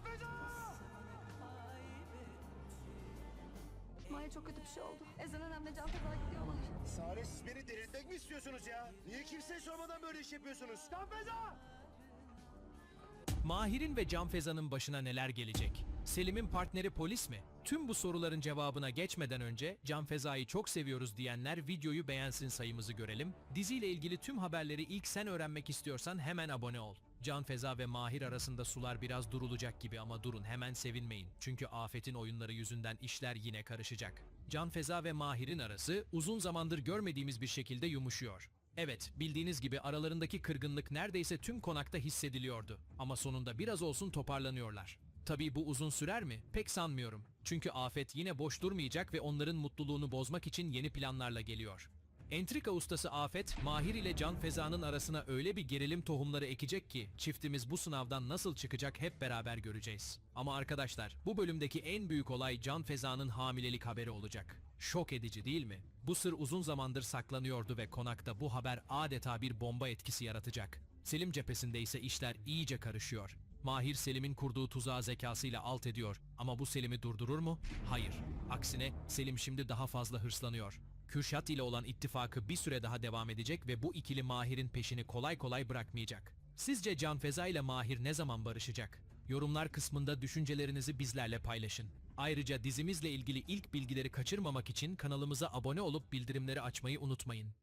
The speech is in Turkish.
Feza! Maya çok kötü bir şey oldu. Ezel önemli can gidiyorlar. Sare siz beni delirtmek mi istiyorsunuz ya? Niye kimseye sormadan böyle iş yapıyorsunuz? Feza! Mahir'in ve Can Feza'nın başına neler gelecek? Selim'in partneri polis mi? Tüm bu soruların cevabına geçmeden önce Can Feza'yı çok seviyoruz diyenler videoyu beğensin sayımızı görelim. Diziyle ilgili tüm haberleri ilk sen öğrenmek istiyorsan hemen abone ol. Can Feza ve Mahir arasında sular biraz durulacak gibi ama durun hemen sevinmeyin. Çünkü Afet'in oyunları yüzünden işler yine karışacak. Can Feza ve Mahir'in arası uzun zamandır görmediğimiz bir şekilde yumuşuyor. Evet, bildiğiniz gibi aralarındaki kırgınlık neredeyse tüm konakta hissediliyordu. Ama sonunda biraz olsun toparlanıyorlar. Tabii bu uzun sürer mi? Pek sanmıyorum. Çünkü Afet yine boş durmayacak ve onların mutluluğunu bozmak için yeni planlarla geliyor. Entrika ustası Afet, Mahir ile Can Feza'nın arasına öyle bir gerilim tohumları ekecek ki çiftimiz bu sınavdan nasıl çıkacak hep beraber göreceğiz. Ama arkadaşlar, bu bölümdeki en büyük olay Can Feza'nın hamilelik haberi olacak. Şok edici değil mi? Bu sır uzun zamandır saklanıyordu ve konakta bu haber adeta bir bomba etkisi yaratacak. Selim cephesinde ise işler iyice karışıyor. Mahir Selim'in kurduğu tuzağı zekasıyla alt ediyor ama bu Selim'i durdurur mu? Hayır. Aksine Selim şimdi daha fazla hırslanıyor. Kürşat ile olan ittifakı bir süre daha devam edecek ve bu ikili Mahir'in peşini kolay kolay bırakmayacak. Sizce Can Feza ile Mahir ne zaman barışacak? Yorumlar kısmında düşüncelerinizi bizlerle paylaşın. Ayrıca dizimizle ilgili ilk bilgileri kaçırmamak için kanalımıza abone olup bildirimleri açmayı unutmayın.